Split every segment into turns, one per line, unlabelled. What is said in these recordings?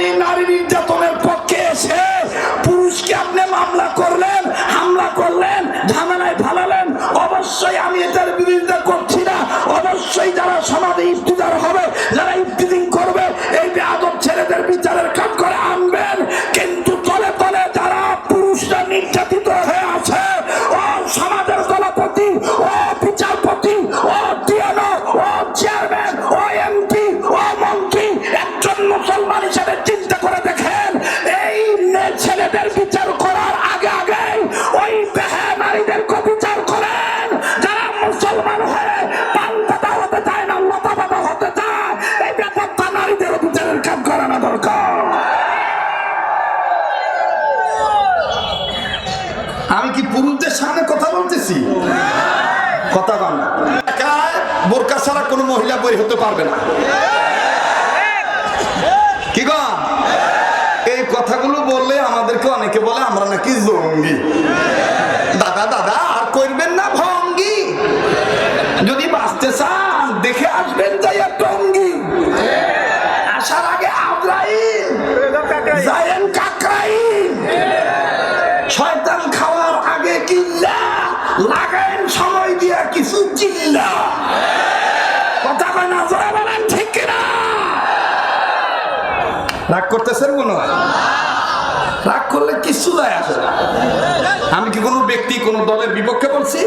আপনি নারী নির্যাতনের
সামনে কথা বলতেছি? কথা বল বোরকা ছাড়া কোনো মহিলা বই হতে পারবে না। কি গো? এই কথাগুলো বললে আমাদেরকে অনেকে বলে, আমরা নাকি জঙ্গি। দাদা দাদা, আর করবেন না ভঙ্গি। যদি বাঁচতে চান, দেখে আসবেন। লাগাইন সময় দিয়া কিছু চিল্লা। কথা কয় না, জোরে বলেন, ঠিক কিনা? রাগ করতেছেন মনে হয়? রাগ করলে কিছু যায় আসে। আমি কি কোনো ব্যক্তি, কোনো দলের বিপক্ষে বলছি?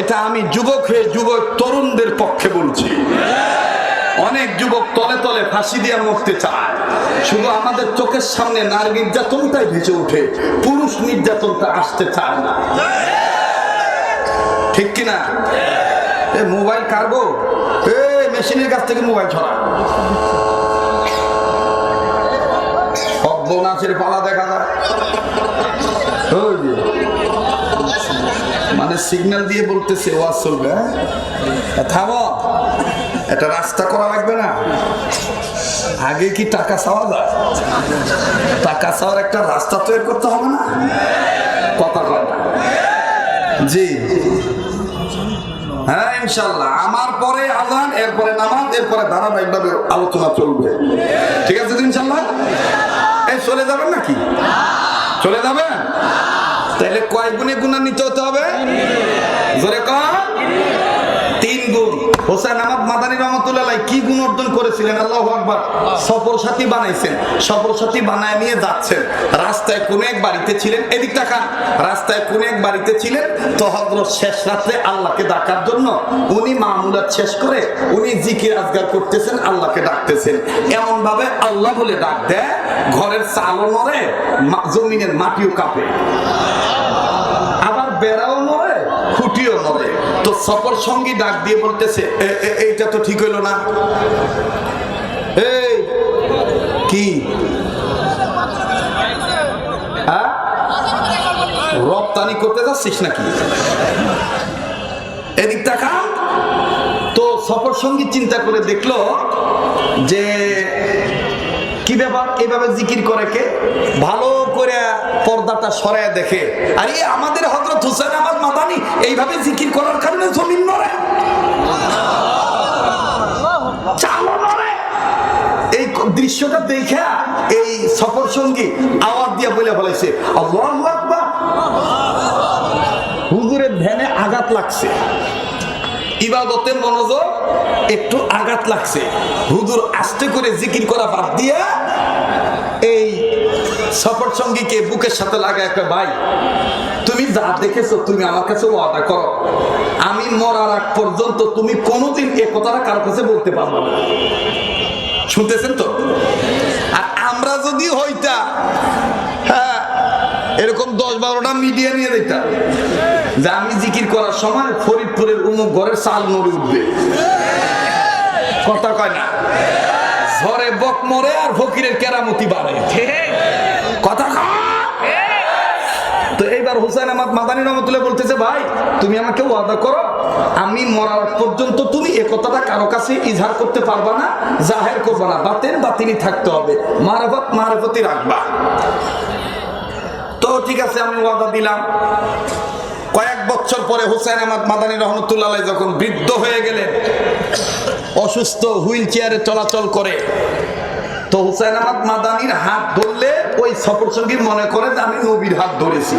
এটা আমি যুবক হয়ে যুবক তরুণদের পক্ষে বলছি। অনেক যুবক তলে তলে ফাঁসি দিয়ে মরতে চায়। শুধু আমাদের চোখের সামনে নারী নির্যাতনটাই ভেসে ওঠে, পুরুষ নির্যাতনটা আসতে চায় না। ঠিক কিনা? এ, মোবাইল কারবো এ, মেশিনের কাছ থেকে মোবাইল ছড়া। সর্বনাশের পালা দেখা যায়। মানে সিগন্যাল দিয়ে বলতেছে, ওয়াজ চলবে হ্যাঁ? থামো। একটা রাস্তা করা লাগবে না। আগে কি টাকা চাওয়া যায়? টাকা চাওয়ার একটা রাস্তা তৈরি করতে হবে না? কথা কয় জি। হ্যাঁ ইনশাল্লাহ। আমার পরে আজান, এরপরে নামাজ, এরপরে ধারাবাহিকভাবে আলোচনা চলবে। ঠিক আছে ইনশাল্লাহ? এই চলে যাবেন নাকি? চলে যাবেন? তাহলে কয় গুণে গুণা নিতে হতে হবে? জোরে কন। তিন গুণ। হোসেন আহমদ মাদানী রহমতুল্লাহ কি গুণ অর্জন করেছিলেন? আল্লাহ আকবার। সফর সাথী বানাইছেন। সফর সাথী বানায় নিয়ে যাচ্ছেন। রাস্তায় কোন এক বাড়িতে ছিলেন? এদিক টাকা রাস্তায় কোন এক বাড়িতে ছিলেন? তো হজরত শেষ রাত্রে আল্লাহকে ডাকার জন্য উনি মামুলাত শেষ করে উনি জিকির আজগার করতেছেন আল্লাহকে ডাকতেছেন। এমন ভাবে আল্লাহ বলে ডাক দেয় ঘরের চালও নড়ে জমিনের মাটিও কাঁপে আবার বেড়াও নড়ে খুঁটিও নড়ে তো সফর সঙ্গী ডাক দিয়ে বলতেছে, "এ- এ- এইটা তো ঠিক হইল না। কি? রপ্তানি করতে যাচ্ছিস নাকি? এদিক টাকা তো সফর সঙ্গী চিন্তা করে দেখল যে, কি ব্যাপার? এভাবে জিকির করে কে? ভালো করে পর্দাটা সরায় দেখে, আরে, আমাদের হজরত হুসেন আহমদ মাদানি এইভাবে জিকির করার কারণে জমিন নড়ে। এই দৃশ্যটা দেখে এই সফর সঙ্গী আওয়াজ দিয়ে বলে বলেছে হুজুরের ধ্যানে আঘাত লাগছে। ইবাদতের মনোযোগ একটু আঘাত লাগছে। হুজুর আস্তে করে জিকির করা বাদ দিয়া এই সফর সঙ্গীকে বুকের সাথে লাগায় একটা ভাই, তুমি যা দেখেছ তুমি আমার কাছে ওয়াদা করো। আমি মরার আগ পর্যন্ত তুমি কোনোদিন এ কথাটা কারও কাছে বলতে পারব না। শুনতেছেন তো? আর আমরা যদি হইতা হ্যাঁ এরকম দশ বারোটা মিডিয়া নিয়ে দেখতাম যে আমি জিকির করার সময় ফরিদপুরের উমুক ঘরের চাল নড়ে উঠবে। কথা কয় না? ঝড়ে বক মরে আর ফকিরের কেরামতি বাড়ে। কথা তো এইবার হুসাইন আহমদ মাদানী রহমতুল্লাহ বলতেছে, ভাই, তুমি আমাকে ওয়াদা করো, আমি মরার পর্যন্ত তুমি এ কথাটা কারও কাছে ইজহার করতে পারবা না, জাহের করবা না। বাতেন বাতিনি থাকতে হবে। মারাফত মারাফতি রাখবা। তো ঠিক আছে, আমি ওয়াদা দিলাম। কয়েক বছর পরে হুসাইন আহমদ মাদানী রহমতুল্লাহ যখন বৃদ্ধ হয়ে গেলেন অসুস্থ হুইল চেয়ারে চলাচল করে। তো হুসাইন আহমদ মাদানির হাত ধরলে ওই সফর সঙ্গী মনে করে যে আমি নবীর হাত ধরেছি।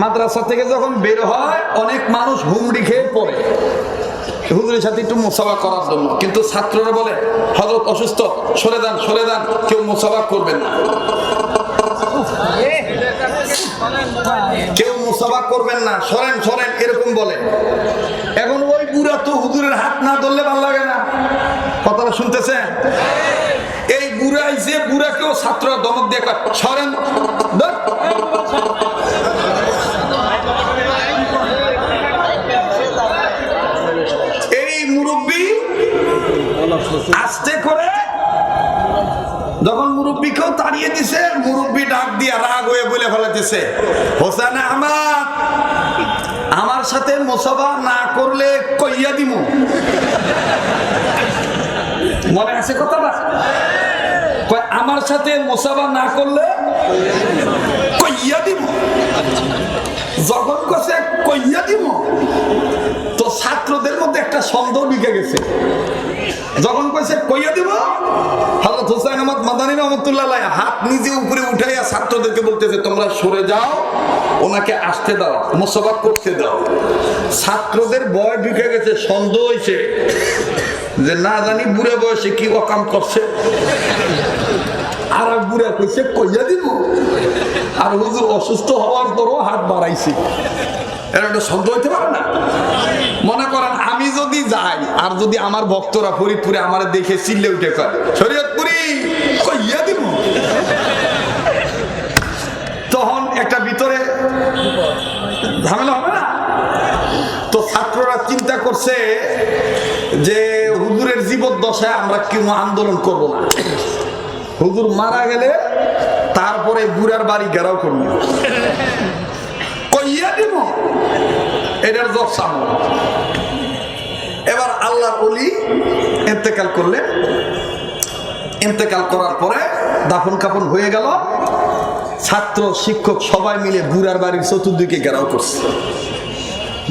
মাদ্রাসা থেকে যখন বের হয়, অনেক মানুষ হুমড়ি খেয়ে পড়ে। হুজুরের সাথে একটু মোসাফা করার জন্য। কিন্তু ছাত্ররা বলে হজরত অসুস্থ, সরে যান সরে যান, কেউ মোসাফা করবেন না। কেউ মুসাফা করবেন না, সরেন সরেন, এরকম বলে। এখন ওই বুড়া তো হাত না ধরলে ভালো লাগে না। কথাটা শুনতেছেন? এই বুড়া যে বুড়াকেও ছাত্ররা দমক দিয়ে সরেন মুরব্বী করে যখন মুরব্বীকেও তাড়িয়ে ডাক দিয়া রাগ হয়ে বলে ফেলাতেছে হোসেন আহমদ আমার সাথে মোসাবা না করলে কইয়া দিব মনে আছে কথাটা? আমার সাথে মোসাবা না করলে কইয়া দিব যখন কছে কইয়া দিব তো ছাত্রদের মধ্যে একটা সন্দেহ ঢুকে গেছে। রহমতুল্লাহ হাত নিজে উপরে উঠাইয়া ছাত্রদেরকে বলতেছে, তোমরা সরে যাও, ওনাকে আসতে দাও করতে দাও। ছাত্রদের ভয় ঢুকে গেছে, সন্দেহ হয়েছে যে না জানি বুড়ে বয়সে কি অকাম করছে। আর এক কইয়া দিব। আর হুজুর অসুস্থ হওয়ার পরও হাত বাড়াইছে। একটা হইতে পারে না। মনে করেন, আমি যদি যাই, আর যদি আমার ভক্তরা ফরিদপুরে আমার দেখে চিল্লে উঠে কয় শরীয়তপুরি কইয়া দিব তখন একটা ভিতরে ঝামেলা হবে না? তো ছাত্ররা চিন্তা করছে যে হুজুরের জীবদ্দশায় আমরা কেউ আন্দোলন করব না। হুজুর মারা গেলে তারপরে বুড়ার বাড়ি ঘেরাও করব। কইয়া দিব, এটার জব এবার আল্লাহর অলি ইন্তেকাল করলেন। ইন্তেকাল করার পরে দাফন কাফন হয়ে গেল। ছাত্র, শিক্ষক সবাই মিলে বুড়ার বাড়ির চতুর্দিকে ঘেরাও করছে।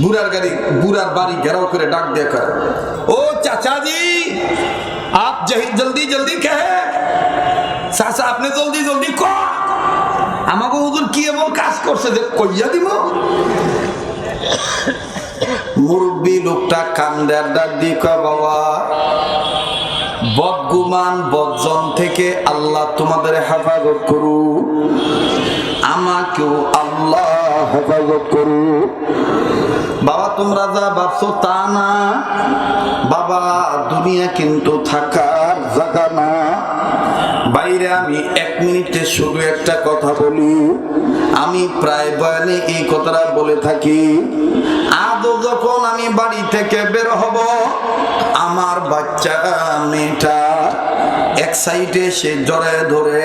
বুড়ার গাড়ি, বুড়ার বাড়ি ঘেরাও করে ডাক দিয়ে কয়, ও চাচা জি আপ জলদি জলদি কে চাচা, আপনি জলদি জলদি ক আমাকে হুজুর কি এমন কাজ করছে যে কইয়া দিব? মুরব্বী লোকটা কান্দার ডাক দিয়ে বাবা বদগুমান, বদজন থেকে আল্লাহ তোমাদের হেফাজত করু আমাকেও আল্লাহ হেফাজত করু বাবা, তোমরা যা ভাবছ তা না। বাবা, দুনিয়া কিন্তু থাকার জায়গা না। বাইরে আমি এক মিনিটে শুধু একটা কথা বলি। আমি প্রায় বয়ানে এই কথাটা বলে থাকি। আদৌ যখন আমি বাড়ি থেকে বের হব আমার বাচ্চা মেয়েটা এক সাইডে সে জড়ায় ধরে